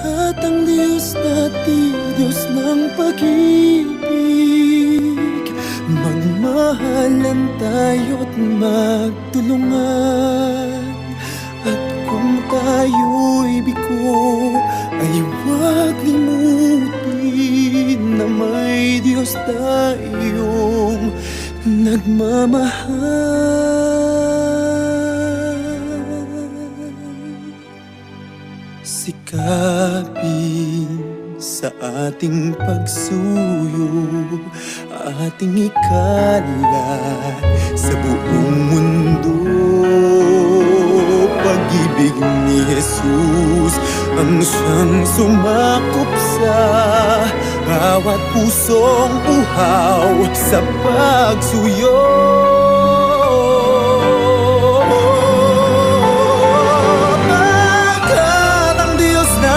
At ang Diyos natin, Diyos ng pag-ibig. Magmahalan tayo't magtulungan. At kung tayo'y biko Ay huwag limutin na may Diyos tayong nagmamahal Sikapin sa ating pagsuyo Ating ikalat sa buong mundo. Pag-ibig ni Jesus Ang siyang sumakop sa Bawat pusong uhaw sa pagsuyo